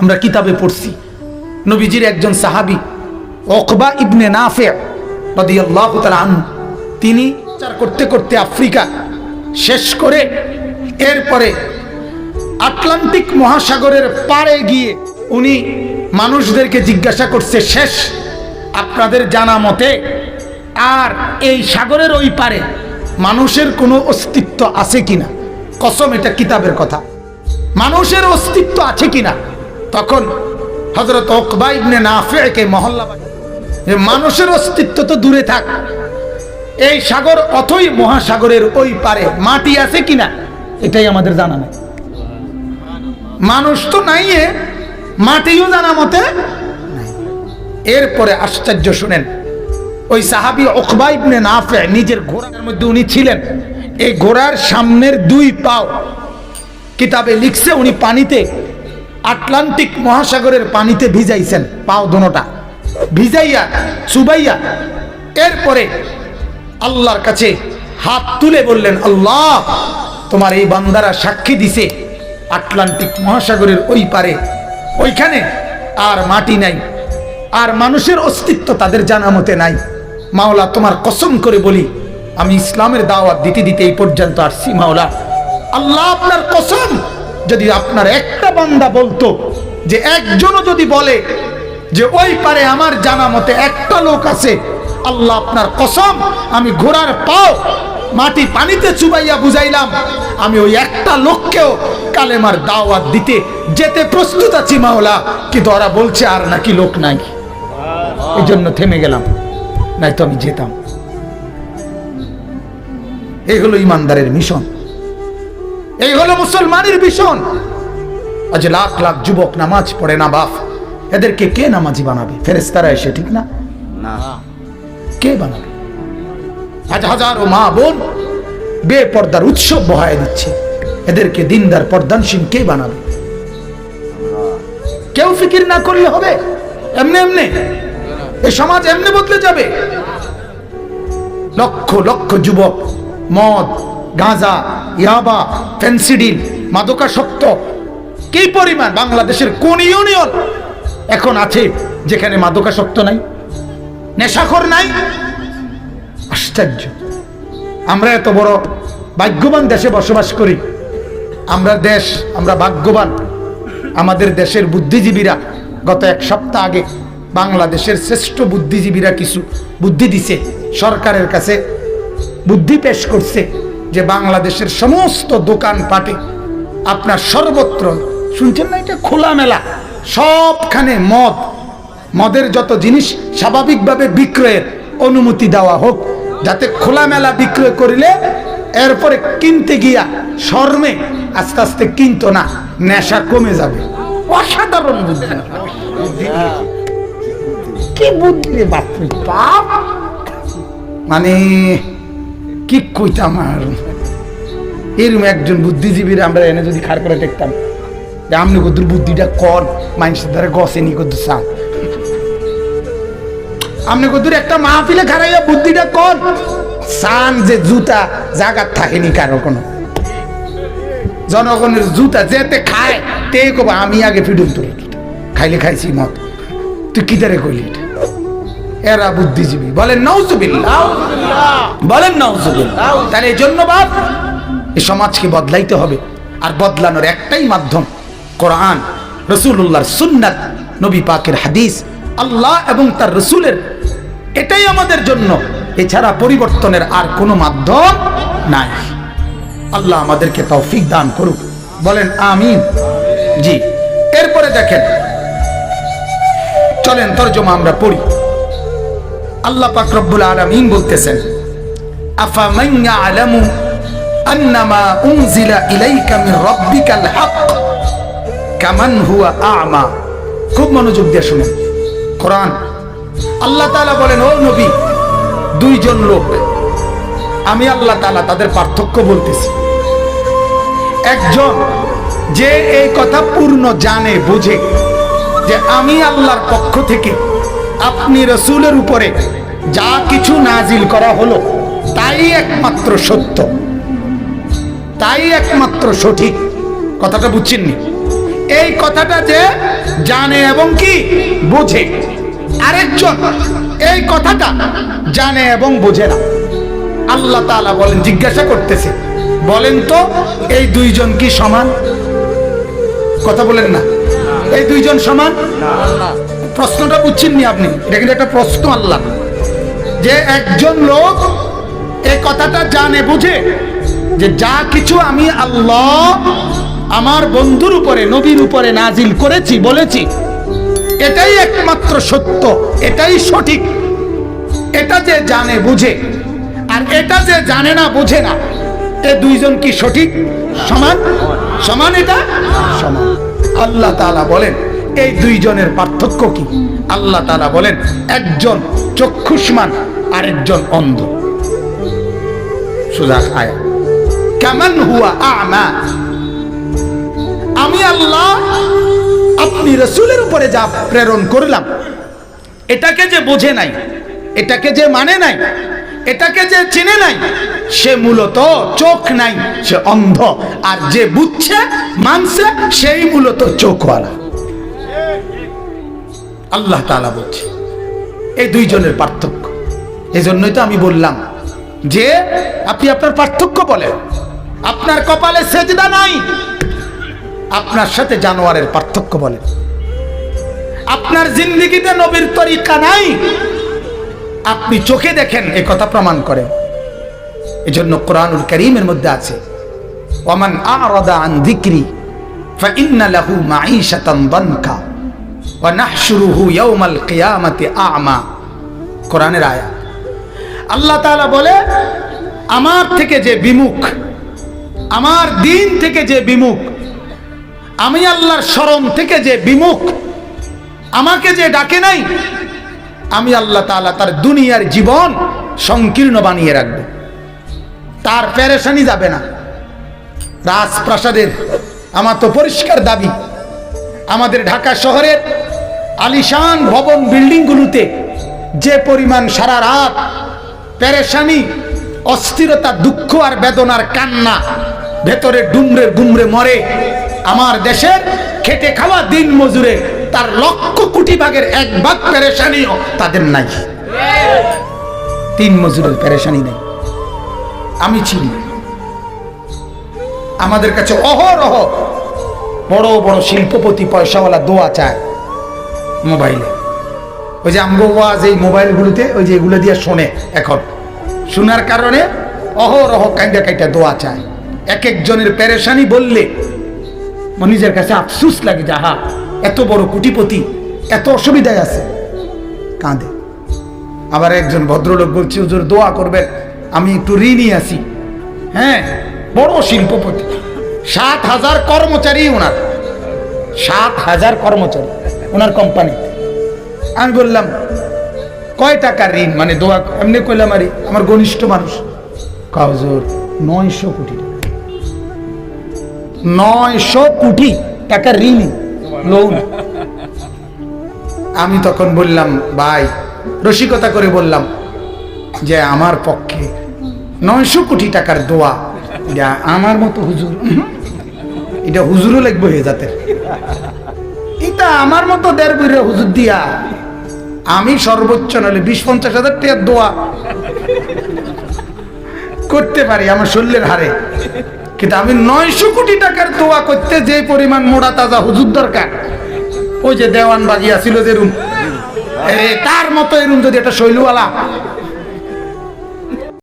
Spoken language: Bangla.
আমরা কিতাবে পড়ছি। নবীজির একজন সাহাবি অকবা ইবনে নাফে রাদিয়াল্লাহু তিনি প্রচার করতে করতে আফ্রিকা শেষ করে এরপরে আটলান্টিক মহাসাগরের পাড়ে গিয়ে উনি মানুষদেরকে জিজ্ঞাসা করছে, শেষ, আপনাদের জানা মতে আর এই সাগরের ওই পারে মানুষের কোনো অস্তিত্ব আছে কিনা? কসম, এটা কিতাবের কথা। মানুষের অস্তিত্ব আছে কিনা? তখন হজরত ওকবা ইবনে নাফেকে মহল্লা মানুষের অস্তিত্ব তো দূরে থাক। এই সাগর অথই মহাসাগরের ওই পারে। মাটি আছে কিনা, এটাই আমাদের জানা নেই। মানুষ তো নাই মাটিও জানা মতে এরপরে আশ্চর্য শুনেন, ওই সাহাবি ওকবা ইবনে নাফে নিজের ঘোড়ার মধ্যে উনি ছিলেন। এই ঘোড়ার সামনের দুই পাও কিতাবে লিখছে, উনি পানিতে আটলান্টিক মহাসাগরের পানিতে ভিজাইছেন পাও দোনোটা ভিজাইয়া, চুবাইয়া, এরপরে আল্লাহর কাছে হাত তুলে বললেন, আল্লাহ, তোমার এই বান্দারা সাক্ষী দিছে আটলান্টিক মহাসাগরের ওই পারে। ওইখানে আর মাটি নাই, আর মানুষের অস্তিত্ব তাদের জানা মতে নাই। মাওলা, তোমার কসম করে বলি, আমি ইসলামের দাওয়াত দিতে দিতে এই পর্যন্ত আসছি, মাওলা। আল্লাহ আপনার কসম যদি আপনার একটা বান্দা বলতো যে একজনও যদি বলে যে ওই পারে আমার জানা মতে একটা লোক আছে, আল্লাহ আপনার কসম, আমি ঘোড়ার পাও মাটি পানিতে চুবাইয়া বুঝাইলাম, আমি ওই একটা লোককেও কালেমার দাওয়াত দিতে যেতে প্রস্তুত আছি মাওলা। কি ওরা বলছে আর নাকি লোক নাই? এই জন্য থেমে গেলাম নাই তো আমি যেতাম। এই হলো ইমানদারের মিশন। এই হলো মুসলমানের মিশন আজ লাখ লাখ যুবক নামাজ পড়ে না বাপ। এদেরকে কে নামাজি বানাবে? ফেরেস্তারা এসে ঠিক না? কে বানাবে? আজ হাজারো মা বোন বেপর্দার উৎসব বহায় দিচ্ছে। এদেরকে দিনদার পর্দানসীন কে বানাবে? কেউ ফিকির না করলে হবে? এমনি এমনি। এই সমাজ এমনি বদলে যাবে। লক্ষ লক্ষ যুবক মদ গাঁজা, ইয়াবা, ফেন্সিডিল, মাদকাসক্ত, কি পরিমাণ বাংলাদেশের কোন ইউনিয়ন এখন আছে যেখানে মাদকাসক্ত নাই, নেশাখর নাই? আশ্চর্য। আমরা এত বড় ভাগ্যবান দেশে বসবাস করি। আমরা দেশ, আমরা ভাগ্যবান। আমাদের দেশের বুদ্ধিজীবীরা গত এক সপ্তাহ আগে বাংলাদেশের শ্রেষ্ঠ বুদ্ধিজীবীরা কিছু বুদ্ধি দিছে, সরকারের কাছে বুদ্ধি পেশ করছে। যে বাংলাদেশের সমস্ত দোকানপাটে আপনার সর্বত্র, শুনছেন না এটা? খোলামেলা, সবখানে মদ, মদের যত জিনিস স্বাভাবিকভাবে বিক্রয়ের অনুমতি দেওয়া হোক, যাতে খোলামেলা বিক্রয় করিলে এরপরে কিনতে গিয়া শর্মে আস্তে আস্তে কিনতো না, নেশা কমে যাবে। অসাধারণ বুদ্ধি। কি বুদ্ধি রে বাপ! মানে কি কইতাম আর? এরকম একজন বুদ্ধিজীবীরা আমরা এনে যদি খার করে দেখতাম, যে আমনি কদ্দুর বুদ্ধিটা কর, মানুষের দ্বারা গসে নি কদ্দুর চান আমনি কদ্দুর একটা মাহফিলে খারাইয়া বুদ্ধিটা কর, সান যে জুতা জাগাত থাকেনি কারও কোনো। জনগণের জুতা যেতে খায়, তে কবা আমি আগে ফিডুল তুলি। খাইলে খাইছি মত তুই কি তারে কইলি এটা? এরা বুদ্ধিজীবী। বলেন নৌজুবিল্লাহ বলেন নৌজুবিল্লাহ তাহলে এই জন্য এই সমাজকে বদলাইতে হবে। আর বদলানোর একটাই মাধ্যম কোরআন রসুল্লাহর সুন্নাত, নবী পাকের হাদিস, আল্লাহ এবং তার রসুলের। এটাই আমাদের জন্য। এছাড়া পরিবর্তনের আর কোনো মাধ্যম নাই। আল্লাহ আমাদেরকে তৌফিক দান করুক। বলেন, আমিন। জি। এরপরে দেখেন, চলেন, তর্জমা আমরা পড়ি। আল্লাহ পাক রব্বুল আলামিন বলতেছেন আফামান ইয়ালামু আন্নামা উনজিলা ইলাইকা মির রাব্বিকাল হক? কামান হুয়া আ'মা। খুব মনোযোগ দিয়ে শুনুন। কোরআন। আল্লাহ তাআলা বলেন, ও নবী, দুইজন লোক, আমি আল্লাহ তাআলা তাদের পার্থক্য বলতেছি। একজন যে এই কথা পূর্ণ জানে, বোঝে যে আমি আল্লাহর পক্ষ থেকে আপনি রসুলের উপরে যা কিছু নাজিল করা হলো, তাই একমাত্র সত্য। তাই একমাত্র সঠিক। কথাটা বুঝছেননি? এই কথাটা যে জানে এবং কি বোঝে। আরেকজন এই কথাটা জানে এবং বোঝে না। আল্লাহ তাআলা বলেন, জিজ্ঞাসা করতেছে, বলেন তো, এই দুইজন কি সমান? কথা বলেন না। এই দুইজন সমান? প্রশ্নটা বুঝছেননি আপনি? এটা কিন্তু একটা প্রশ্ন আল্লাহ। যে একজন লোক এই কথাটা জানে, বুঝে যে যা কিছু আমি আল্লাহ আমার বন্ধুর উপরে, নবীর উপরে নাজিল করেছি, বলেছি, এটাই একমাত্র সত্য, এটাই সঠিক। এটা যে জানে, বুঝে। আর এটা যে জানে না, বুঝে না, এ দুইজন কি সঠিক? সমান? সমান এটা? সমান। আল্লাহ তাআলা বলেন এই দুইজনের পার্থক্য কি? আল্লাহ তাআলা বলেন, একজন চক্ষুষ্মান, আরেকজন অন্ধ। সুজা আয়া কেমন হুয়া আমা। আমি আল্লাহ, আপনি রসুলের উপরে যা প্রেরণ করলাম, এটাকে যে বোঝে নাই, এটাকে যে মানে নাই, এটাকে যে চিনে নাই, সে মূলত চোখ নাই, সে অন্ধ। আর যে বুঝছে, মানছে, সেই মূলত চোখওয়ালা। আল্লাহ তাআলা বলছে এই দুইজনের পার্থক্য। এই জন্যই তো আমি বললাম যে, আপনি আপনার পার্থক্য বলেন। আপনার কপালে সেজদা নাই। আপনার সাথে জানোয়ারের পার্থক্য বলেন। আপনার জিন্দিগিতে নবীর তরিকা নাই। আপনি চোখে দেখেন, এ কথা প্রমাণ করেন। এজন্য কোরআনুল করিমের মধ্যে আছে ওমান আরাদা আন যিকরি ফাইন্না লাহু মাঈশাতান দানকা। ওয়া নাহশুরুহু ইয়াওমাল কিয়ামাতি আ'মা। কোরআনের আয়াত আল্লাহ তাআলা বলে, আমার থেকে যে বিমুখ, আমার দিন থেকে যে বিমুখ, আমি আল্লাহর স্মরণ থেকে যে বিমুখ, আমাকে যে ডাকে নাই, আমি আল্লাহ তাআলা তার দুনিয়ার জীবন সংকীর্ণ বানিয়ে রাখব। তার প্যারেশানি যাবে না। রাজপ্রাসাদের, আমার তো পরিষ্কার দাবি। আমাদের ঢাকা শহরের আলিশান ভবন বিল্ডিংগুলোতে যে পরিমাণ সারা রাত প্যারেশানি অস্থিরতা, দুঃখ আর বেদনার কান্না ভেতরে ডুমরে গুমরে মরে আমার দেশের খেটে খাওয়া দিন মজুরে তার লক্ষ কোটি ভাগের এক ভাগ প্যারেশানিও তাদের নাই। তিন মজুরের প্যারেশানি নেই। আমি চিনি। আমাদের কাছে অহরহ বড় বড় শিল্পপতি, পয়সাওয়ালা, দোয়া চায়। মোবাইলে। ওই যে আমগো ওয়াজ এই মোবাইলগুলোতে ওই যে এগুলো দিয়ে শোনে এখন। শোনার কারণে অহরহ কাইটা কাইটা দোয়া চায়। এক একজনের প্যারেশানি বললে নিজের কাছে আফসুস লাগে যে, আহা, এত বড় কুটিপতি, এত অসুবিধায় আছে। কাঁদে। আবার একজন ভদ্রলোক বলছে, হুজুর, দোয়া করবেন, আমি একটু ঋণই আছি। হ্যাঁ বড় শিল্পপতি। সাত হাজার কর্মচারী ওনার। সাত হাজার কর্মচারী। ওনার কোম্পানি আমি বললাম, কয় টাকার ঋণ? মানে দোয়া এমনি কইলাম, আরে, আমার ঘনিষ্ঠ মানুষ। কাউজোর নয়শো কোটি টাকা। নয়শো কোটি টাকার ঋণ লোন আমি তখন বললাম, ভাই, রসিকতা করে বললাম, যে আমার পক্ষে নয়শো কোটি টাকার দোয়া, এটা আমার মতো হুজুর। এটা হুজুরও লাগবে হয়ে যাতে এটা আমার মতো দেড় বইরে হুজুর দিয়া। আমি সর্বোচ্চ নাহলে বিশ পঞ্চাশ হাজার টাকার দোয়া করতে পারি আমার শরীরের হারে কিন্তু আমি নয়শো কোটি টাকার দোয়া করতে যে পরিমাণ মোড়া তাজা হুজুর দরকার, ওই যে দেওয়ান বাজিয়া ছিল যে রুম তার মতো এরুম যদি একটা শৈলওয়ালা